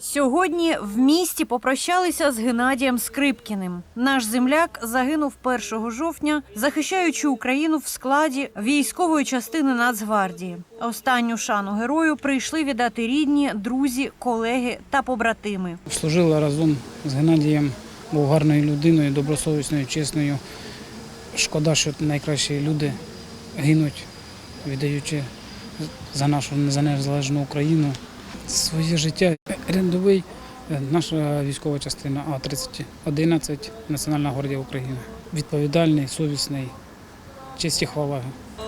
Сьогодні в місті попрощалися з Геннадієм Скрипкіним. Наш земляк загинув 1 жовтня, захищаючи Україну в складі військової частини Нацгвардії. Останню шану герою прийшли віддати рідні, друзі, колеги та побратими. Служила разом з Геннадієм, був гарною людиною, добросовісною, чесною. Шкода, що найкращі люди гинуть, віддаючи за нашу незалежну Україну своє життя. Рядовий е, наша військова частина А-3011 Національна гвардія України. Відповідальний, совісний, честь і хвала.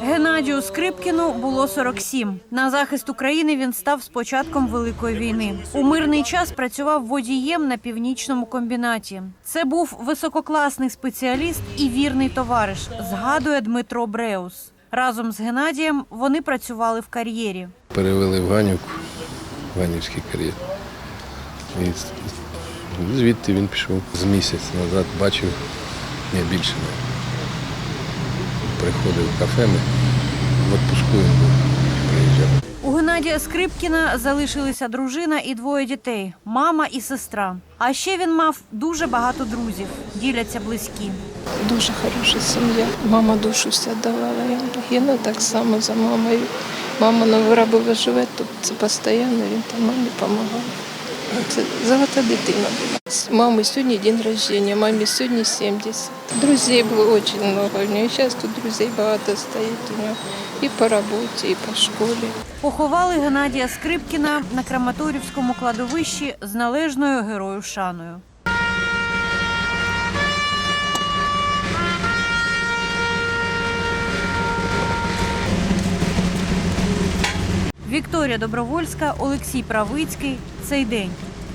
Геннадію Скрипкіну було 47. На захист України він став з початком Великої війни. У мирний час працював водієм на північному комбінаті. Це був висококласний спеціаліст і вірний товариш, згадує Дмитро Бреус. Разом з Геннадієм вони працювали в кар'єрі. перевели в Ганівку, в Ганівський кар'єр. І звідти він пішов з місяць назад, бачив, ні, більше. Приходив в кафе, ми в відпуску він був, приїжджав. У Геннадія Скрипкіна залишилися дружина і двоє дітей мама і сестра. А ще він мав дуже багато друзів, діляться близькі. Дуже хороша сім'я. Мама душу все давала. Я Гена так само за мамою. Мама на Воробова живе тут, це постійно, він там мамі допомагав. Це золота дитина була. З Мами сьогодні день рождения, мамі сьогодні 70. Друзей було дуже багато у неї Зараз тут друзей багато стоїть у нього. І по роботі, і по школі. Поховали Геннадія Скрипкіна на Краматорівському кладовищі з належною герою шаною. Вікторія Добровольська, Олексій Правицький. Цей день.